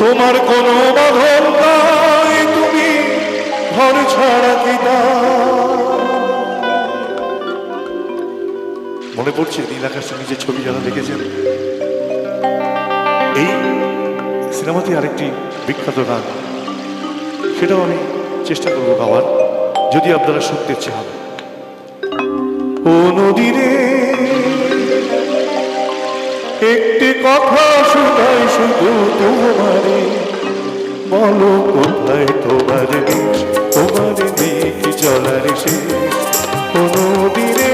তোমার কোনো বাঁধন নাই, তুমি ঘর ছাড়া কি মনে পড়ছে নীল আকাশের নিচে ছবি যারা দেখেছেন? এই সিনেমাতে আরেকটি বিখ্যাত গান। সেটাও আমি চেষ্টা করব গাওয়ার, যদি আপনারা শুনতে চান। ও নদীরে একটি কথা শোনাই শুধু তোমারে। বলো, কোথায় তোমার তোমার দিক চলার শেষ। ও নদীরে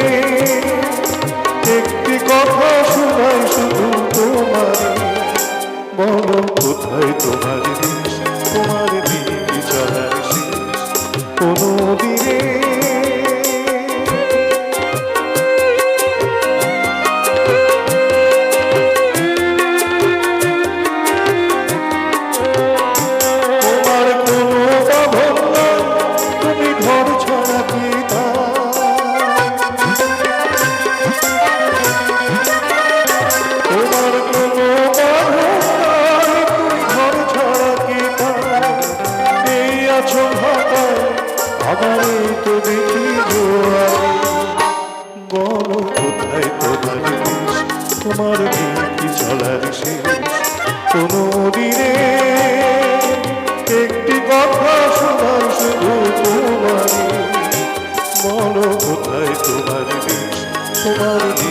একটি কথা শোনাই শুধু তোমারে। বলো, কোথায় তোমার তোমার চলার নদীরে আমারে তো দেখি বলো কোথায় তোমার দেশ তোমার কি চলার শেষ। কোনো দিনে একটি কথা শোনাই শুধু তোমারে বলো কোথায় তোমার দেশ তোমার কি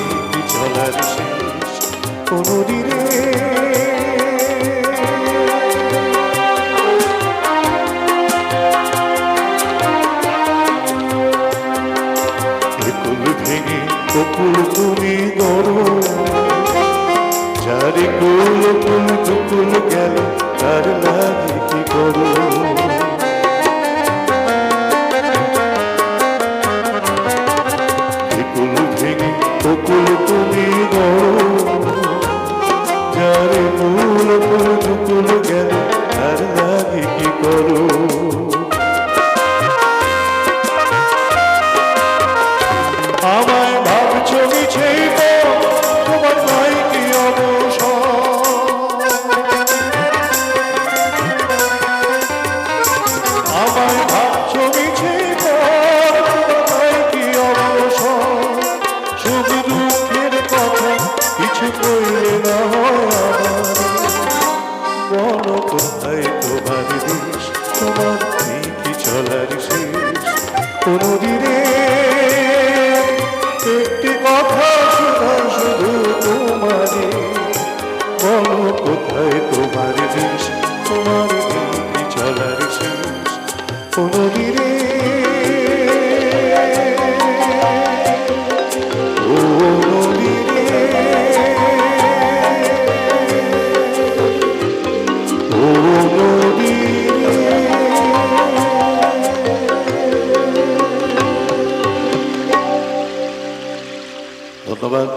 চলার শেষ। কোনো দিনে যারে কুল কুল গেল তার লাগে কি করো কুল ভেঙে কুকুল তুমি গড়ো। যারে কুল কুল টুকুল গেল তার লাগে কি করো আমায় ভাবছ মিছে একটি কথা শোনা শুধু তোমারে। বলো কোথায় তোমার দেশ তোমার চলার শেষ। কোনো Father.